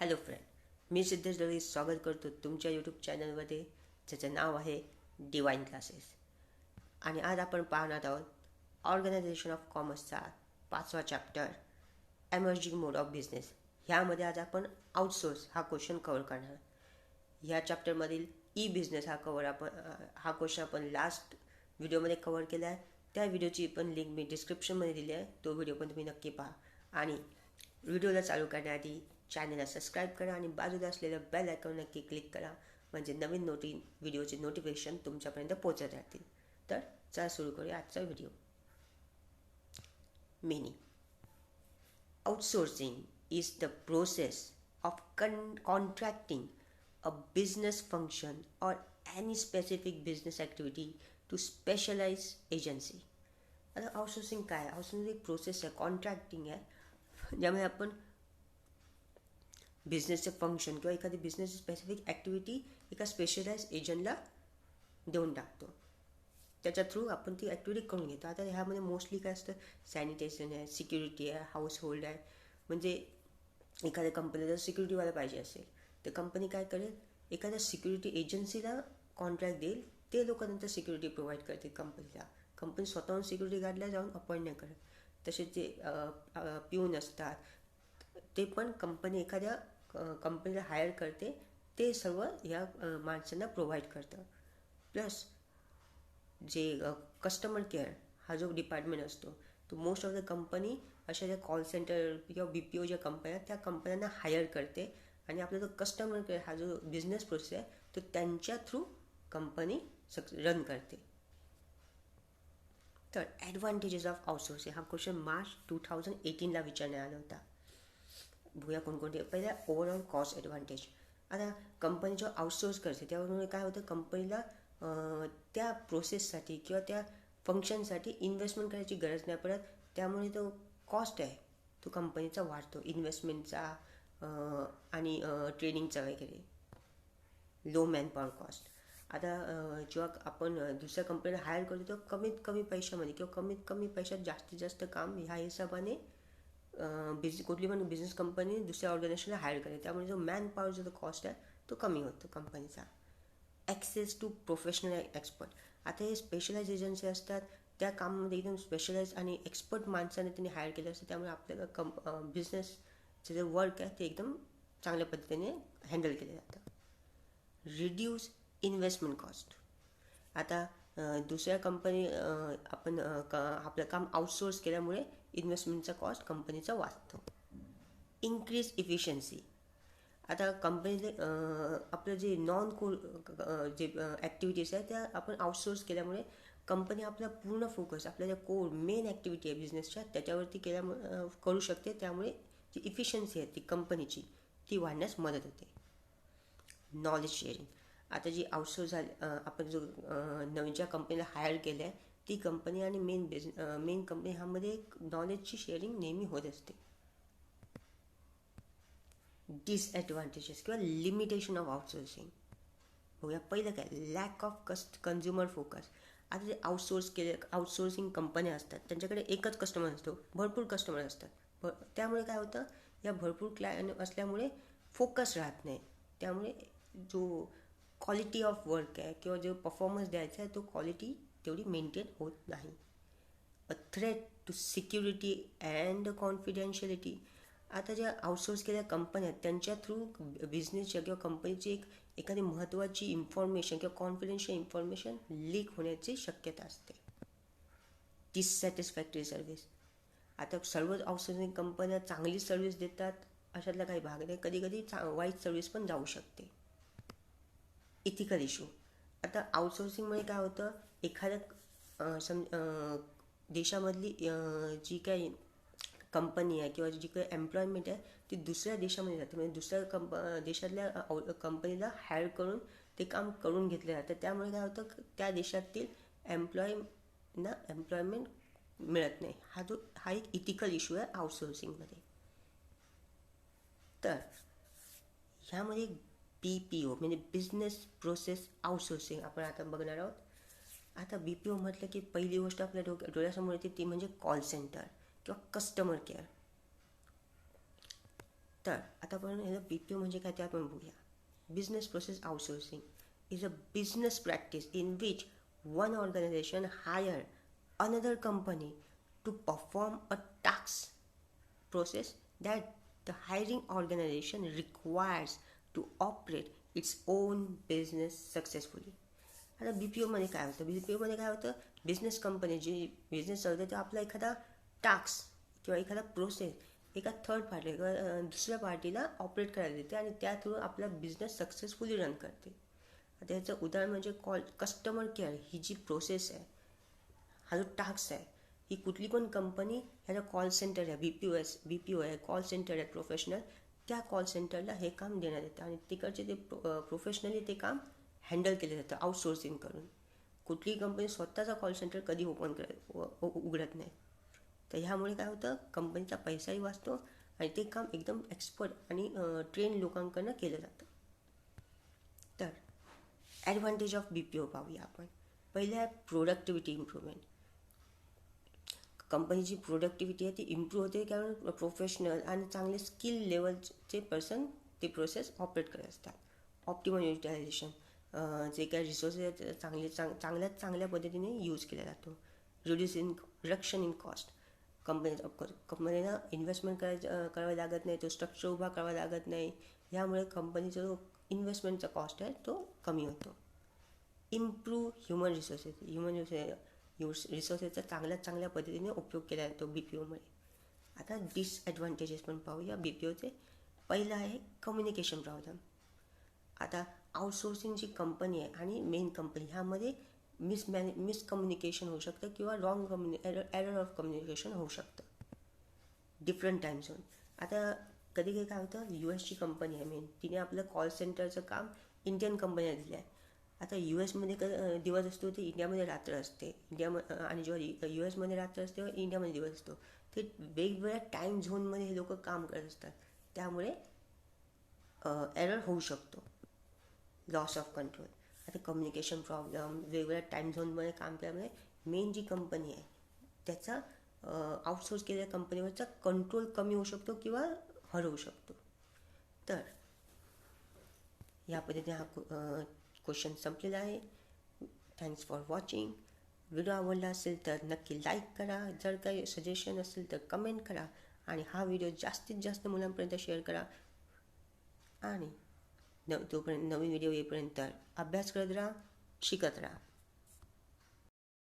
Hello friend मी सिद्धेश दळवी स्वागत करतो तुमच्या यूट्यूब चॅनलमध्ये ज्याचं नाव आहे डिवाईन क्लासेस आणि आज आपण पाहणार आहोत ऑर्गनायझेशन ऑफ कॉमर्सचा पाचवा chapter emerging mode of business ह्यामध्ये आज आपण आउटसोर्स हा क्वेश्चन कवर करणार. ह्या चॅप्टरमधील ई बिझनेस हा कवर आपण हा क्वेश्चन आपण लास्ट व्हिडिओमध्ये कवर केला आहे. त्या व्हिडिओची पण लिंक मी डिस्क्रिप्शनमध्ये दिली आहे. तो व्हिडिओ पण तुम्ही नक्की पहा. आणि व्हिडिओला चालू करण्याआधी चॅनलला सबस्क्राईब करा आणि बाजूला असलेलं बेल आयकॉन नक्की क्लिक करा. म्हणजे नवीन नोटी व्हिडिओचे नोटिफिकेशन तुमच्यापर्यंत पोहोचत राहतील. तर चला सुरू करूया आजचा video mini outsourcing is the process of कन contracting a business function or any specific business activity to specialized agency. आता आउटसोर्सिंग काय? आउटसोर्सिंग एक प्रोसेस आहे कॉन्ट्रॅक्टिंग आहे. ज्यामुळे आपण बिझनेसचं फंक्शन किंवा एखादी बिझनेस स्पेसिफिक ॲक्टिव्हिटी एका स्पेशलाइज एजंटला देऊन टाकतो. त्याच्या थ्रू आपण ती ॲक्टिव्हिटी करून घेतो. आता ह्यामध्ये मोस्टली काय असतं? सॅनिटेशन आहे सिक्युरिटी आहे हाऊस होल्ड आहे. म्हणजे एखाद्या कंपनीला सिक्युरिटीवाला पाहिजे असेल तर कंपनी काय करेल? एखाद्या सिक्युरिटी एजन्सीला कॉन्ट्रॅक्ट देईल. ते लोक नंतर सिक्युरिटी प्रोव्हाइड करतील कंपनीला कंपनी स्वतःहून सिक्युरिटी गार्डला जाऊन अपॉइंट नाही करत. तसेच जे पिऊन असतात ते पण कंपनी एखाद्या कंपनीला हायर करते ते सर्व ह्या माणसांना प्रोव्हाइड करतं. प्लस जे कस्टमर केअर हा जो डिपार्टमेंट असतो तो मोस्ट ऑफ द कंपनी अशा ज्या कॉल सेंटर किंवा बी पी ओ ज्या कंपन्या त्या कंपन्यांना हायर करते. आणि आपला जो कस्टमर केअर हा जो बिझनेस प्रोसेस आहे तो त्यांच्या थ्रू कंपनी सक् रन करते. तर ॲडव्हान्टेजेस ऑफ आउटसोर्सिंग हा क्वेश्चन मार्च टू थाउजंड एटीनला विचारण्यात आला होता. भुया कोणकोणते पहिल्या ओव्हरऑल कॉस्ट ॲडव्हान्टेज आता कंपनी जो आउटसोर्स करते त्यामुळे काय होतं कंपनीला त्या प्रोसेससाठी किंवा त्या फंक्शनसाठी इन्व्हेस्टमेंट करायची गरज नाही पडत. त्यामुळे तो कॉस्ट आहे. तो कंपनीचा वाढतो. इन्व्हेस्टमेंटचा आणि ट्रेनिंगचा वगैरे. लो मॅनपॉवर कॉस्ट आता जेव्हा आपण दुसऱ्या कंपनीला हायर करतो तेव्हा कमीत कमी पैशामध्ये किंवा कमीत कमी पैशात जास्तीत जास्त काम ह्या हिशोबाने बिझ कुठली पण बिझनेस कंपनी दुसऱ्या ऑर्गनायझेशनला हायर करेल. त्यामुळे जो मॅन पॉवरचा जो कॉस्ट आहे तो कमी होतो कंपनीचा ॲक्सेस टू प्रोफेशनल एक्सपर्ट आता हे स्पेशलाइज एजन्सी असतात त्या कामामध्ये एकदम स्पेशलाइज आणि एक्सपर्ट माणसाने त्यांनी हायर केलं असतं. त्यामुळे आपल्याला कम बिझनेसचे जे वर्क आहे ते एकदम चांगल्या पद्धतीने हँडल केलं जातं. रिड्यूस इन्व्हेस्टमेंट कॉस्ट आता दुसऱ्या कंपनी आपण क आपलं काम आउटसोर्स केल्यामुळे इन्व्हेस्टमेंटचा कॉस्ट कंपनीचा वाचतो. इन्क्रीज इफिशियन्सी आता कंपनीचे आपलं जे नॉन को जे ॲक्टिव्हिटीज आहेत त्या आपण आउटसोर्स केल्यामुळे कंपनी आपला पूर्ण फोकस आपल्या ज्या कोर मेन ॲक्टिव्हिटी आहे बिझनेसच्या त्याच्यावरती केल्यामुळे करू शकते. त्यामुळे जी इफिशियन्सी आहे ती कंपनीची ती वाढण्यास मदत होते. नॉलेज शेअरिंग आता जी आउटसोर्स झाली आपण जो नवीन ज्या कंपनीला हायर केलं आहे ती कंपनी आणि मेन बिझ मेन कंपनी ह्यामध्ये एक नॉलेजची शेअरिंग नेहमी होत असते. डिसॲडव्हान्टेजेस किंवा लिमिटेशन ऑफ आउटसोर्सिंग बघूया पहिलं काय? लॅक ऑफ कस्ट कन्झ्युमर फोकस आता जे आउटसोर्स केले आउटसोर्सिंग कंपन्या असतात त्यांच्याकडे एकच कस्टमर असतो. भरपूर कस्टमर असतात. भ त्यामुळे काय होतं? या भरपूर क्लायंट असल्यामुळे फोकस राहत नाही. त्यामुळे जो क्वालिटी ऑफ वर्क आहे किंवा जो परफॉर्मन्स द्यायचा आहे तो क्वालिटी तेवढी मेंटेन होत नाही a threat to security and confidentiality आता ज्या आउटसोर्स केलेल्या कंपन्या आहेत त्यांच्या थ्रू बिझनेसच्या किंवा कंपनीची एक एखादी महत्त्वाची इन्फॉर्मेशन किंवा कॉन्फिडेन्शियल इन्फॉर्मेशन लीक होण्याची शक्यता असते. डिससॅटिस्फॅक्टरी सर्व्हिस आता सर्व आउटसोर्सिंग कंपन्या चांगली सर्व्हिस देतात अशातला काही भाग नाही. कधी कधी चा वाईट सर्व्हिस पण जाऊ शकते. इथिकल इशू आता आउटसोर्सिंगमुळे काय होतं? एखाद्या सम देशामधली जी काही कंपनी आहे किंवा जी काही एम्प्लॉयमेंट आहे ती दुसऱ्या देशामध्ये जाते. म्हणजे दुसऱ्या कंप देशातल्या कंपनीला हायर करून ते काम करून घेतलं जातं. त्यामुळे काय होतं त्या देशातील एम्प्लॉयना एम्प्लॉयमेंट मिळत नाही. हा जो हा एक इथिकल इश्यू आहे आउटसोर्सिंगमध्ये तर ह्यामध्ये बी पी ओ म्हणजे बिझनेस प्रोसेस आउटसोर्सिंग आपण आता बघणार आहोत. आता बी पी ओ म्हटलं की पहिली गोष्ट आपल्या डोक्या डोळ्यासमोर येते ती म्हणजे कॉल सेंटर किंवा कस्टमर केअर तर आता आपण ह्याला बी पी ओ म्हणजे काय ते आपण बघूया. Business process outsourcing is a business practice in which one organisation hire another company to perform a task process that the hiring organisation requires to operate its own business successfully आता B P ओमध्ये काय होतं? बी P ओमध्ये काय होतं? Business company जी business चालते तो आपला एखादा टास्क किंवा एखादा प्रोसेस एका थर्ड पार्टी किंवा दुसऱ्या पार्टीला ऑपरेट करायला देते आणि त्या थ्रू आपला बिझनेस सक्सेसफुली रन करते. आता याचं उदाहरण म्हणजे कॉल कस्टमर केअर ही जी प्रोसेस आहे हा जो टास्क आहे ही कुठली पण कंपनी ह्याचा कॉल सेंटर आहे B P O S B P O आहे कॉल सेंटर आहे प्रोफेशनल त्या कॉल सेंटरला हे काम देण्यात येतं आणि तिकडचे ते प्रोफेशनली ते काम हँडल केलं जातं आउटसोर्सिंग करून. कुठलीही कंपनी स्वतःचा कॉल सेंटर कधी ओपन करत उघडत नाही. तर ह्यामुळे काय होतं कंपनीचा पैसाही वाचतो आणि ते काम एकदम एक्सपर्ट आणि ट्रेन लोकांकडनं केलं जातं. तर advantage of B P O पाहूया आपण. पहिलं आहे प्रोडक्टिव्हिटी इम्प्रूव्हमेंट कंपनीची प्रोडक्टिव्हिटी आहे ती इम्प्रूव्ह होते कारण प्रोफेशनल आणि चांगले स्किल लेवलचे पर्सन ते प्रोसेस ऑपरेट करत असतात. ऑप्टिमम युटिलायझेशन जे काही रिसोर्सेस आहेत चांगले चांग चांगल्यात चांगल्या पद्धतीने यूज केला जातो. Reduce in reduction in cost company कंपनीला इन्व्हेस्टमेंट करायचं करावं लागत नाही तो स्ट्रक्चर उभा करावा लागत नाही. यामुळे कंपनीचा जो इन्व्हेस्टमेंटचा कॉस्ट आहे तो कमी होतो. Improve human resources human resource रिसोर्सेसचा चांगल्या चांगल्या पद्धतीने उपयोग केला जातो बी पी ओमुळे आता डिसॲडव्हान्टेजेस पण पाहूया बी पी ओचे पहिलं आहे कम्युनिकेशन प्रॉब्लेम आता आउटसोर्सिंग जी कंपनी आहे आणि मेन कंपनी ह्यामध्ये मिसमॅने मिसकम्युनिकेशन होऊ शकतं किंवा wrong कम्युनि error error of communication होऊ शकतं. डिफरंट टाईम झोन आता कधी कधी काय होतं यू एसची कंपनी आहे मेन तिने आपलं कॉल सेंटरचं काम इंडियन कंपनीला दिलं आहे आता यू एसमध्ये क दिवस असतो ते इंडियामध्ये रात्र असते. इंडियाम आणि जेव्हा यू एसमध्ये रात्र असते तेव्हा इंडियामध्ये दिवस असतो. ते वेगवेगळ्या टाईम झोनमध्ये हे लोक काम करत असतात. त्यामुळे एरर होऊ शकतो. लॉस ऑफ कंट्रोल आता कम्युनिकेशन प्रॉब्लेम वेगवेगळ्या टाईम झोनमध्ये काम केल्यामुळे मेन जी कंपनी आहे त्याचा आउटसोर्स केलेल्या कंपनीवरचा कंट्रोल कमी होऊ शकतो किंवा हरवू शकतो. तर या पद्धतीने हा क्वेश्चन संपलेला आहे. थँक्स फॉर वॉचिंग व्हिडिओ आवडला असेल तर नक्की लाईक करा. जर काही सजेशन असेल तर कमेंट करा. आणि हा व्हिडिओ जास्तीत जास्त मुलांपर्यंत शेअर करा. आणि नव तोपर्यंत नवीन व्हिडिओ येईपर्यंत अभ्यास करत राहा शिकत राहा.